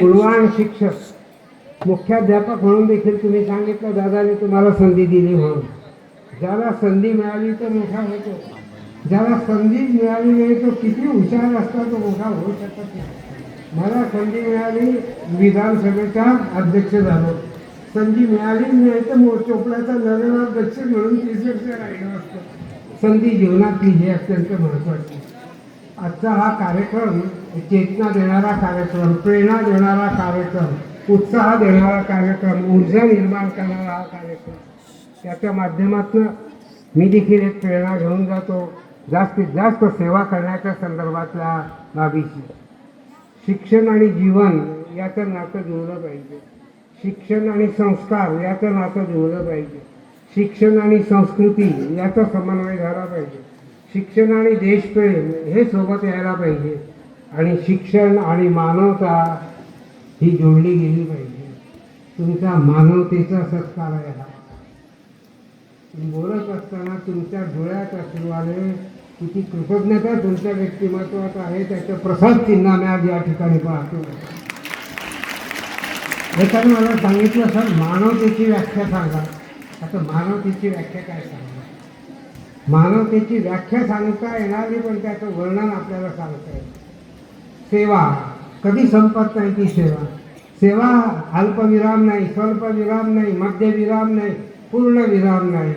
गुणवान शिक्षक मुख्याध्यापक म्हणून देखील तुम्ही सांगितलं दादाने तुम्हाला संधी दिली म्हणून. ज्याला संधी मिळाली तो मोठा होतो. ज्याला संधी मिळाली नाही तो किती हुशार असता तो मोठा होऊ शकत नाही. मला संधी मिळाली विधानसभेचा अध्यक्ष झालो. संधी मिळाली नाही तर मो चोपड्याचा नगराध्यक्ष म्हणून तीस वर्ष राहिलो असतो. संधी जीवनातली हे अत्यंत महत्त्वाची आजचा हा कार्यक्रम चेतना देणारा कार्यक्रम प्रेरणा देणारा कार्यक्रम उत्साह देणारा कार्यक्रम ऊर्जा निर्माण करणारा हा कार्यक्रम. त्याच्या माध्यमातून मी देखील एक प्रेरणा घेऊन जातो. जास्तीत जास्त सेवा करण्याच्या संदर्भातल्या बाबीची शिक्षण आणि जीवन याचं नातं जुळलं पाहिजे. शिक्षण आणि संस्कार याचं नातं जुळलं पाहिजे. शिक्षण आणि संस्कृती याचा समन्वय झाला पाहिजे. शिक्षण आणि देशप्रेम हे सोबत यायला पाहिजे. आणि शिक्षण आणि मानवता ही जोडली गेली पाहिजे. तुमचा मानवतेचा सत्कार आहे हा. बोलत असताना तुमच्या डोळ्यात अश्रू आले किती कृतज्ञता तुमच्या व्यक्तिमत्वात आहे त्याचं प्रसाद चिन्ह मी आज या ठिकाणी पाहतो. एकाने मला सांगितलं सर मानवतेची व्याख्या सांगा. आता मानवतेची व्याख्या काय सांगा मानवतेची व्याख्या सांगता येणार नाही पण त्याचं वर्णन आपल्याला सांगता येईल. सेवा, कधी संपत नाही ती सेवा. सेवा अल्पविराम नाही, स्वल्पविराम नाही, मध्यविराम नाही पूर्ण विराम नाही.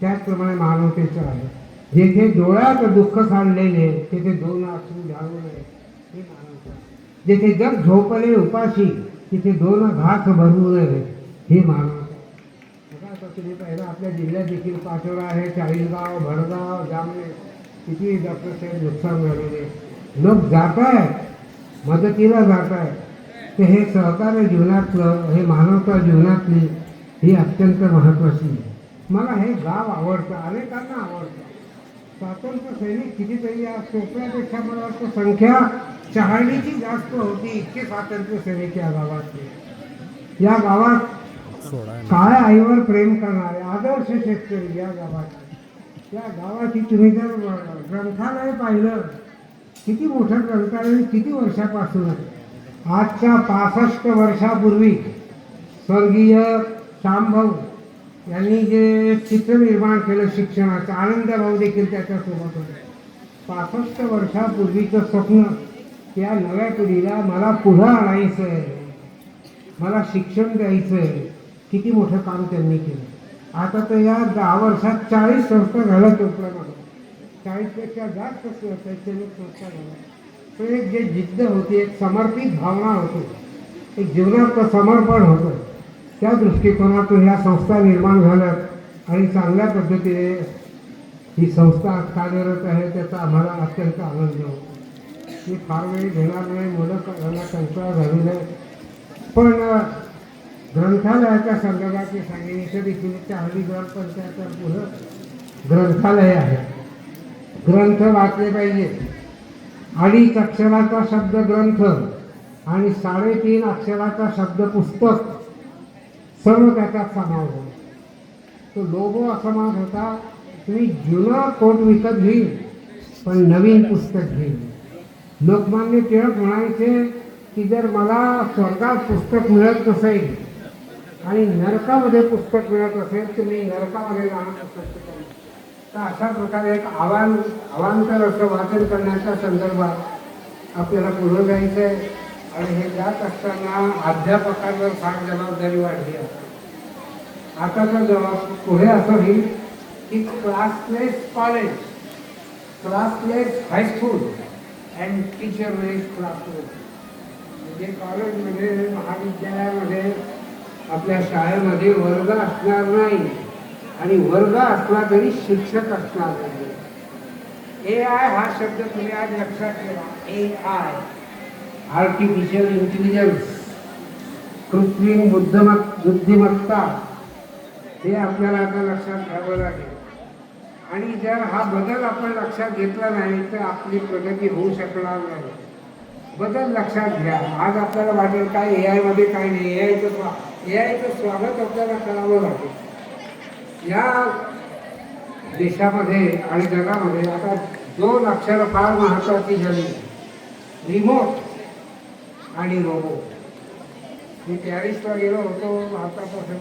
त्याचप्रमाणे मानवतेचं आहे. जेथे डोळ्यात दुःख सांडलेले तेथे दोन अश्रू झाडू नये हे मानवता जेथे जग झोपले उपाशी, तिथे दोन घास भरू नये हे मानवता तुम्ही पहिला आपल्या जिल्ह्यात देखील पाचोरा आहे, चाळीसगाव, भडगाव जामने किती डॉक्टर साहेब नुकसान झालेले लोक जात आहेत मदतीला जात आहे. तर हे सहकार्य जीवनातलं हे मानवता जीवनातली ही अत्यंत महत्त्वाची मला हे गाव आवडतं अनेकांना आवडतं. स्वातंत्र्य सैनिक कितीतरी या सोप्यापेक्षा मला वाटतं संख्या चहाडीची जास्त होती इतके स्वातंत्र्य सैनिक या गावातले. या गावात काय आईवर प्रेम करणारे आदर्श शेतकरी या गावात. या गावाची तुम्ही जर ग्रंथालय पाहिलं किती मोठं ग्रंथालय किती वर्षापासून आहे? आजच्या पासष्ट वर्षापूर्वी स्वर्गीय शामभाऊ यांनी जे चित्र निर्माण केलं शिक्षणाचं आनंदभाऊ देखील त्याच्यासोबत होते. पासष्ट वर्षापूर्वीचं स्वप्न त्या नव्या पिढीला मला पुढं आणायचं आहे मला शिक्षण द्यायचं आहे किती मोठं काम त्यांनी केलं. आता तर या दहा वर्षात चाळीस संस्था झाल्या उपलब्ध चाळीसपेक्षा जास्त स- शैक्षणिक संस्था झाल्या पण एक जे जिद्द होती एक समर्पित भावना होती. एक जीवनात समर्पण होतं. त्या दृष्टिकोनातून ह्या संस्था निर्माण झाल्यात आणि चांगल्या पद्धतीने ही संस्था कार्यरत आहे त्याचा आम्हाला अत्यंत आनंद होतो मी फार वेळ घेणार नाही मुलं यांना कंटाळा झाली आहे पण ग्रंथालयाच्या संदर्भात मी सांगेन इथे देखील चारली ग्रामपंचायत पुढं ग्रंथालय आहे. ग्रंथ वाचले पाहिजेत अडीच अक्षराचा शब्द ग्रंथ आणि साडेतीन अक्षराचा शब्द पुस्तक सर्व त्याच्यात समाज होता तो लोगो असा होता तुम्ही जुना कोट विकत घेईन पण नवीन पुस्तक घेईन लोकमान्य टिळक म्हणायचे की जर मला स्वर्गात पुस्तक मिळत नसेल आणि नरकामध्ये पुस्तक मिळत असेल तर मी नरकामध्ये जाणं पुस्तक तर अशा प्रकारे एक आव्हान अवांतर असं वाचन करण्याच्या संदर्भात आपल्याला पुढे जायचं आहे. आणि हे जात असताना अध्यापकांवर फार जबाबदारी वाढली आहे. आता तर जबाब पुढे असं होईल की classless college classless high school and teacherless classroom. म्हणजे कॉलेजमध्ये महाविद्यालयामध्ये आपल्या शाळेमध्ये वर्ग असणार नाही. आणि वर्ग असला तरी शिक्षक असणार नाही ए आय हा शब्द तुम्ही आज लक्षात ठेवा. ए आय आर्टिफिशियल इंटेलिजन्स कृत्रिम बुद्धमत बुद्धिमत्ता. हे आपल्याला आता लक्षात घ्यावं लागेल. आणि जर हा बदल आपण लक्षात घेतला नाही तर आपली प्रगती होऊ शकणार नाही. बदल लक्षात घ्या. आज आपल्याला वाटेल काय ए आयमध्ये काय नाही? ए आयचं स्वा ए आयचं स्वागत आपल्याला करावं लागेल. या देशामध्ये आणि जगामध्ये आता दोन अक्षरं फार महत्त्वाची झाली. रिमोट आणि रोबोट मी पॅरिसला गेलो होतो भारतापासून